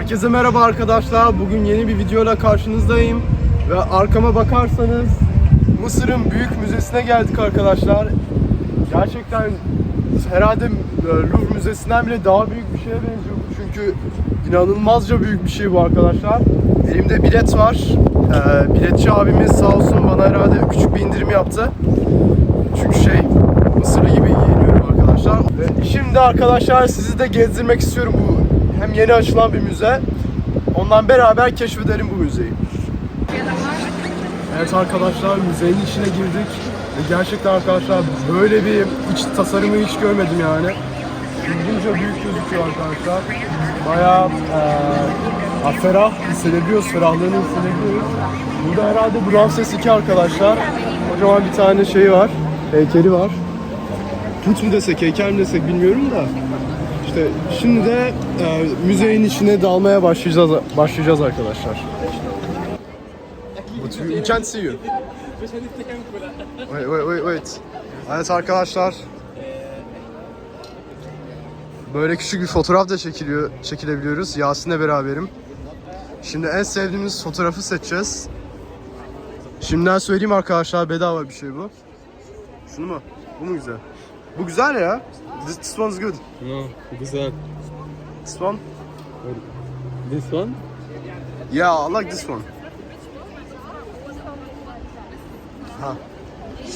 Herkese merhaba arkadaşlar. Bugün yeni bir videoyla karşınızdayım. Ve arkama bakarsanız Mısır'ın büyük müzesine geldik arkadaşlar. Gerçekten herhalde e, Louvre Müzesi'nden bile daha büyük bir şeye benziyor. Çünkü inanılmazca büyük bir şey bu arkadaşlar. Elimde bilet var. Ee, biletçi abimiz sağ olsun bana herhalde küçük bir indirim yaptı. Çünkü şey Mısırlı gibi giyiniyorum arkadaşlar. Ve şimdi arkadaşlar sizi de gezdirmek istiyorum bu hem yeni açılan bir müze. Ondan beraber keşfedelim bu müzeyi. Evet arkadaşlar müzenin içine girdik. Gerçekten arkadaşlar böyle bir iç tasarımı hiç görmedim yani. İlginçe büyük gözüküyor arkadaşlar. Bayağı eee ferah hissedebiliyoruz, ferahlığını hissedebiliyoruz. Burada herhalde bu Ramses 2 arkadaşlar. Kocaman bir tane şey var, heykeli var. Put mu desek, heykel mi desek bilmiyorum da. İşte şimdi de e, müzenin içine dalmaya başlayacağız başlayacağız arkadaşlar. But we, we can't see you. Wait, wait, wait, wait. Evet arkadaşlar. Böyle küçük bir fotoğraf da çekiliyor, çekilebiliyoruz. Yasin'le beraberim. Şimdi en sevdiğimiz fotoğrafı seçeceğiz. Şimdiden söyleyeyim arkadaşlar bedava bir şey bu. Şunu mu? Bu mu güzel? Bu güzel ya. This, this one's good. No, güzel. This one? This one? Yeah, I like this one. Ha.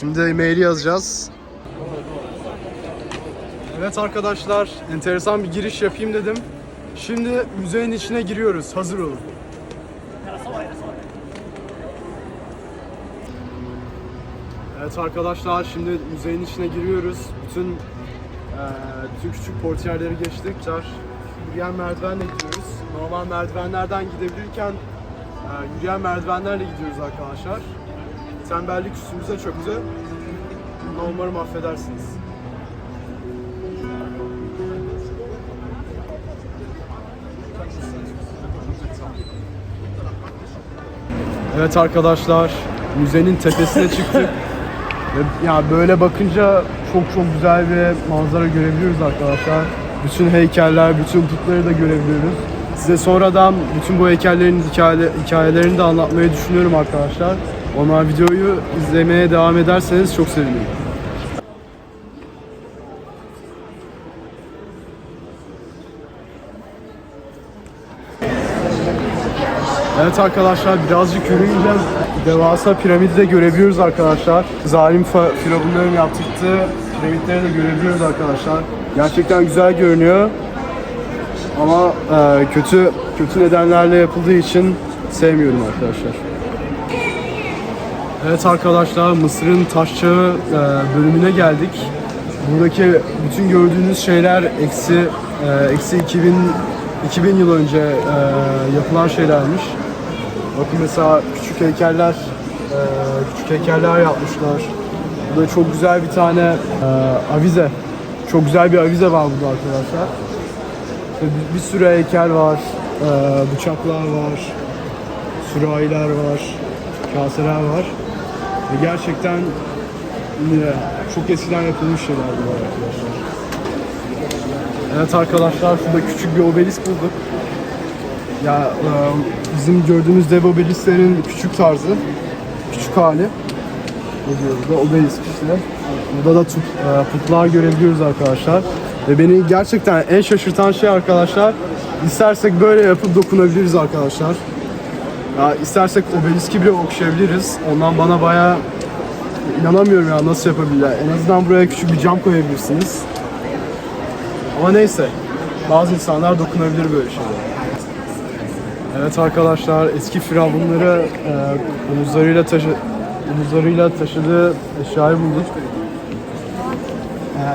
Şimdi maili yazacağız. Evet arkadaşlar, enteresan bir giriş yapayım dedim. Şimdi müzenin içine giriyoruz. Hazır olun. Evet arkadaşlar, şimdi müzenin içine giriyoruz. Bütün eee, bütün küçük portiyerleri geçtik. Yürüyen merdivenle gidiyoruz. Normal merdivenlerden gidebilirken eee, yürüyen merdivenlerle gidiyoruz arkadaşlar. Tembellik üstümüze çöktü. Bunu umarım affedersiniz. Evet arkadaşlar, müzenin tepesine çıktık. Ya böyle bakınca çok çok güzel bir manzara görebiliyoruz arkadaşlar. Bütün heykeller, bütün putları da görebiliyoruz. Size sonradan bütün bu heykellerin hikaye, hikayelerini de anlatmayı düşünüyorum arkadaşlar. Onlar videoyu izlemeye devam ederseniz çok sevinirim. Evet arkadaşlar birazcık yürüyünce devasa piramidi de görebiliyoruz arkadaşlar. Zalim firavunların yaptıkları piramitleri de görebiliyoruz arkadaşlar. Gerçekten güzel görünüyor. Ama e, kötü kötü nedenlerle yapıldığı için sevmiyorum arkadaşlar. Evet arkadaşlar Mısır'ın taş çağı e, bölümüne geldik. Buradaki bütün gördüğünüz şeyler eksi e, eksi 2000 2000 yıl önce e, yapılan şeylermiş. Bakın mesela küçük heykeller e, küçük heykeller yapmışlar. Burada çok güzel bir tane e, avize. Çok güzel bir avize var burada arkadaşlar. Bir, bir sürü heykel var. e, bıçaklar var. Sürahiler var. Kaseler var. Ve gerçekten çok eskiden yapılmış şeyler bunlar arkadaşlar. Evet arkadaşlar şurada küçük bir obelisk bulduk. Ya e, bizim gördüğümüz dev obelisklerin küçük tarzı, küçük hali. Diyor burada? Obelisk işte. Burada da tut, e, putlar görebiliyoruz arkadaşlar. Ve beni gerçekten en şaşırtan şey arkadaşlar, istersek böyle yapıp dokunabiliriz arkadaşlar. Ya istersek obeliski bile okşayabiliriz. Ondan bana bayağı inanamıyorum ya nasıl yapabilirler. En azından buraya küçük bir cam koyabilirsiniz. Ama neyse. Bazı insanlar dokunabilir böyle şeylere. Evet arkadaşlar eski firavunları e, omuzlarıyla taşı omuzlarıyla taşıdığı eşyayı bulduk. E,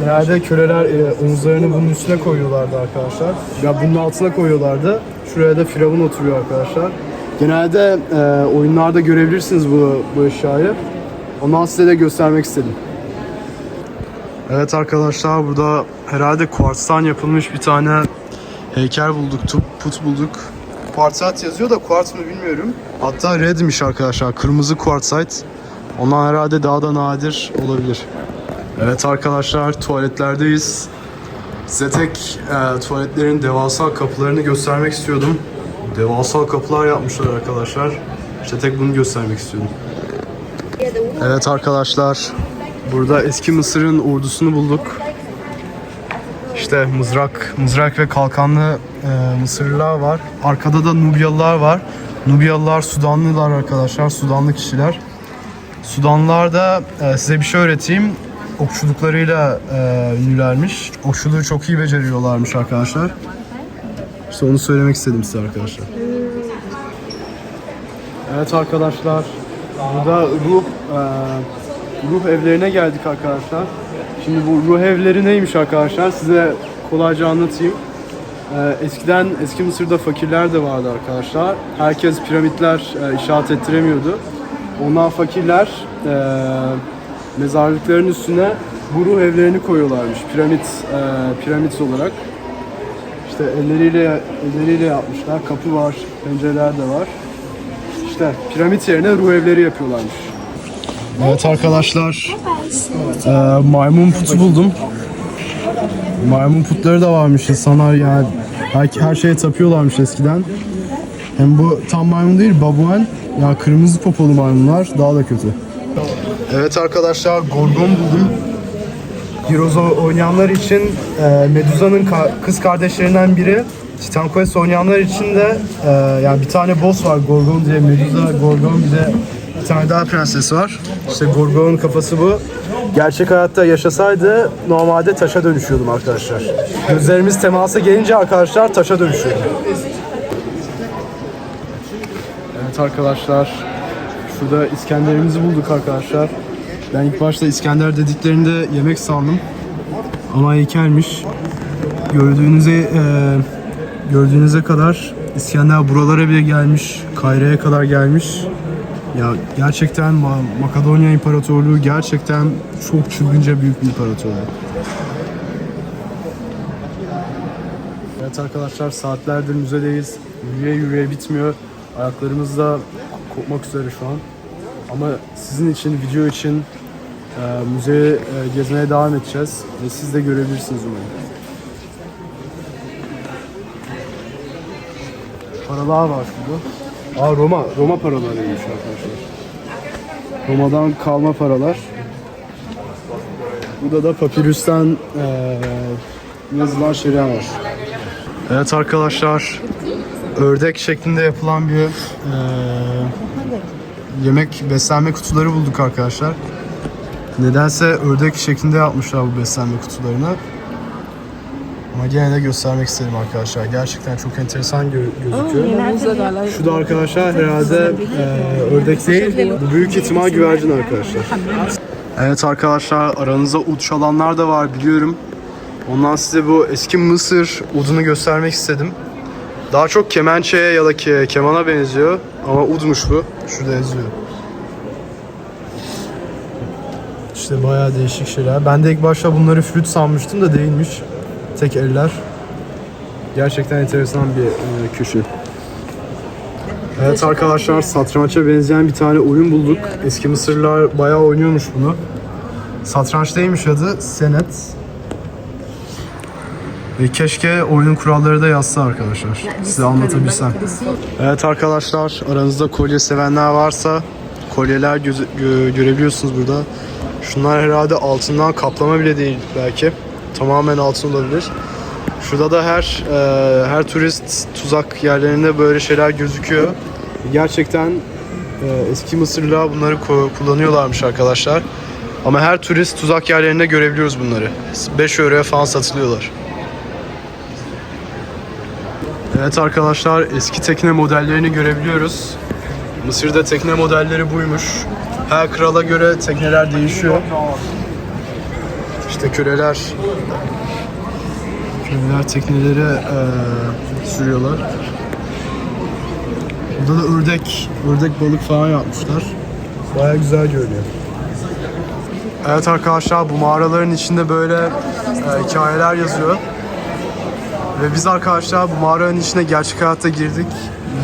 genelde köleler e, omuzlarını bunun üstüne koyuyorlardı arkadaşlar. Ya bunun altına koyuyorlardı. Şuraya da firavun oturuyor arkadaşlar. Genelde e, oyunlarda görebilirsiniz bu, bu eşyayı. Ondan size de göstermek istedim. Evet arkadaşlar burada herhalde kuartstan yapılmış bir tane heykel bulduk, put bulduk. Kuartsite yazıyor da kuarts mı bilmiyorum. Hatta redmiş arkadaşlar, kırmızı kuartsite. Ondan herhalde daha da nadir olabilir. Evet arkadaşlar tuvaletlerdeyiz. Size tek e, tuvaletlerin devasa kapılarını göstermek istiyordum. Devasa kapılar yapmışlar arkadaşlar. İşte tek bunu göstermek istiyordum. Evet arkadaşlar, burada eski Mısır'ın ordusunu bulduk. İşte mızrak, mızrak ve kalkanlı e, Mısırlılar var. Arkada da Nubyalılar var. Nubyalılar Sudanlılar arkadaşlar, Sudanlı kişiler. Sudanlılar da e, size bir şey öğreteyim. Okçuluklarıyla e, ünlülermiş. Okçuluğu çok iyi beceriyorlarmış arkadaşlar. İşte onu söylemek istedim size arkadaşlar. Evet arkadaşlar, burada ruh e, ruh evlerine geldik arkadaşlar. Şimdi bu ruh evleri neymiş arkadaşlar? Size kolayca anlatayım. E, eskiden eski Mısır'da fakirler de vardı arkadaşlar. Herkes piramitler e, inşaat ettiremiyordu. Ondan fakirler e, mezarlıkların üstüne bu ruh evlerini koyuyorlarmış. Piramit e, piramit olarak. İşte elleriyle elleriyle yapmışlar. Kapı var, pencereler de var. İşte piramit yerine ruh evleri yapıyorlarmış. Evet arkadaşlar, e, maymun putu buldum. Maymun putları da varmış insanlar yani her, her şeye tapıyorlarmış eskiden. Hem bu tam maymun değil, babuen. Ya kırmızı popolu maymunlar daha da kötü. Evet arkadaşlar, gorgon buldum. Heroes oynayanlar için e, Medusa'nın ka- kız kardeşlerinden biri. Titan Quest oynayanlar için de e, yani bir tane boss var Gorgon diye Medusa, Gorgon bir de bir tane daha prenses var. İşte Gorgon'un kafası bu. Gerçek hayatta yaşasaydı normalde taşa dönüşüyordum arkadaşlar. Gözlerimiz temasa gelince arkadaşlar taşa dönüşüyordu. Evet arkadaşlar. Şurada İskender'imizi bulduk arkadaşlar. Ben ilk başta İskender dediklerinde yemek sandım. Ama heykelmiş. Gördüğünüze e, gördüğünüze kadar İskender buralara bile gelmiş. Kayra'ya kadar gelmiş. Ya gerçekten Ma- Makedonya İmparatorluğu gerçekten çok çılgınca büyük bir imparatorluk. Evet arkadaşlar saatlerdir müzedeyiz. Yürüye yürüye bitmiyor. Ayaklarımız da kopmak üzere şu an. Ama sizin için, video için e, müzeye e, gezmeye devam edeceğiz. Ve siz de görebilirsiniz umarım. Paralar var şurada. Aa Roma, Roma paralarıymış arkadaşlar. Roma'dan kalma paralar. Burada da papirüsten e, yazılan şeyler var. Evet arkadaşlar, ördek şeklinde yapılan bir e, yemek beslenme kutuları bulduk arkadaşlar. Nedense ördek şeklinde yapmışlar bu beslenme kutularını. Ama gene de göstermek istedim arkadaşlar. Gerçekten çok enteresan gö- gözüküyor. Şu da arkadaşlar herhalde e, ördek değil, bu büyük ihtimal güvercin arkadaşlar. Evet arkadaşlar aranızda ud çalanlar da var biliyorum. Ondan size bu eski Mısır udunu göstermek istedim. Daha çok kemençeye ya da ke- kemana benziyor ama udmuş bu. Şurada yazıyor. İşte bayağı değişik şeyler. Ben de ilk başta bunları flüt sanmıştım da değilmiş. Tek eller. Gerçekten enteresan bir e, köşe. Evet arkadaşlar satrança benzeyen bir tane oyun bulduk. Eski Mısırlılar bayağı oynuyormuş bunu. Satranç değilmiş adı Senet. Ve keşke oyunun kuralları da yazsa arkadaşlar. Size anlatabilsem. Evet arkadaşlar aranızda kolye sevenler varsa kolyeler gözü- gö- görebiliyorsunuz burada. Şunlar herhalde altından kaplama bile değil belki. Tamamen altın olabilir. Şurada da her e, her turist tuzak yerlerinde böyle şeyler gözüküyor. Gerçekten e, eski Mısırlılar bunları kullanıyorlarmış arkadaşlar. Ama her turist tuzak yerlerinde görebiliyoruz bunları. 5 euroya falan satılıyorlar. Evet arkadaşlar eski tekne modellerini görebiliyoruz. Mısır'da tekne modelleri buymuş. Her krala göre tekneler değişiyor. İşte köleler köleler tekneleri eee, sürüyorlar. Burada da ördek, ördek balık falan yapmışlar. Baya güzel görünüyor. Evet arkadaşlar bu mağaraların içinde böyle e, hikayeler yazıyor. Ve biz arkadaşlar bu mağaranın içine gerçek hayatta girdik.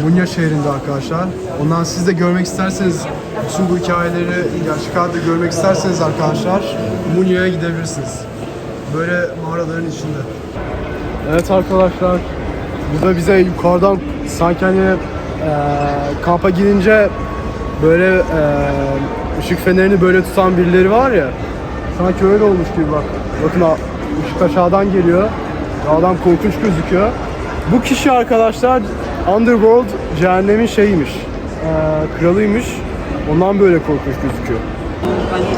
Munya şehrinde arkadaşlar. Ondan siz de görmek isterseniz, bütün bu hikayeleri gerçek hayatta görmek isterseniz arkadaşlar Munya'ya gidebilirsiniz. Böyle mağaraların içinde. Evet arkadaşlar, burada bize yukarıdan sanki hani eee, kampa gidince böyle eee, ışık fenerini böyle tutan birileri var ya. Sanki öyle olmuş gibi bak. Bakın ışık aşağıdan geliyor. Adam korkunç gözüküyor. Bu kişi arkadaşlar Underworld cehennemin şeyiymiş. eee, kralıymış. Ondan böyle korkunç gözüküyor.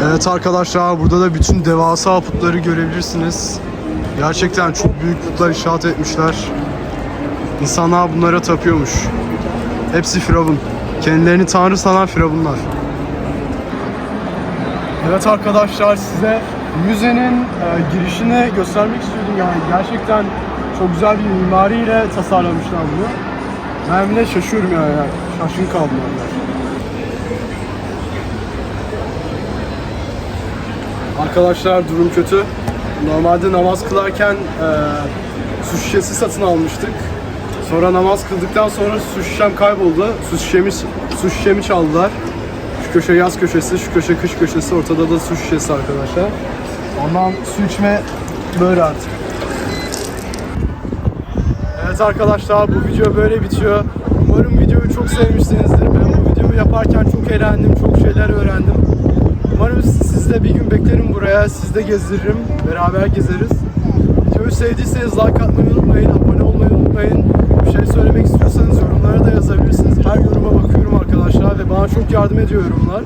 Evet arkadaşlar burada da bütün devasa putları görebilirsiniz. Gerçekten çok büyük putlar inşaat etmişler. İnsanlar bunlara tapıyormuş. Hepsi firavun. Kendilerini tanrı sanan firavunlar. Evet arkadaşlar size müzenin e, girişini göstermek istiyordum. Yani gerçekten çok güzel bir mimariyle tasarlamışlar bunu. Ben bile şaşıyorum yani. Şaşkın kaldım yani. Arkadaşlar durum kötü. Normalde namaz kılarken e, su şişesi satın almıştık. Sonra namaz kıldıktan sonra su şişem kayboldu. Su şişemi, su şişemi çaldılar. Şu köşe yaz köşesi, şu köşe kış köşesi, ortada da su şişesi arkadaşlar. Ondan su içme böyle artık. Evet arkadaşlar bu video böyle bitiyor. Umarım videoyu çok sevmişsinizdir. Ben bu videoyu yaparken çok eğlendim, çok şeyler öğrendim. Umarım siz de bir gün beklerim buraya, siz de gezdiririm, beraber gezeriz. Videoyu sevdiyseniz like atmayı unutmayın, abone olmayı unutmayın. Bir şey söylemek istiyorsanız yorumlara da yazabilirsiniz. Her yoruma bakıyorum arkadaşlar ve bana çok yardım ediyor yorumlar.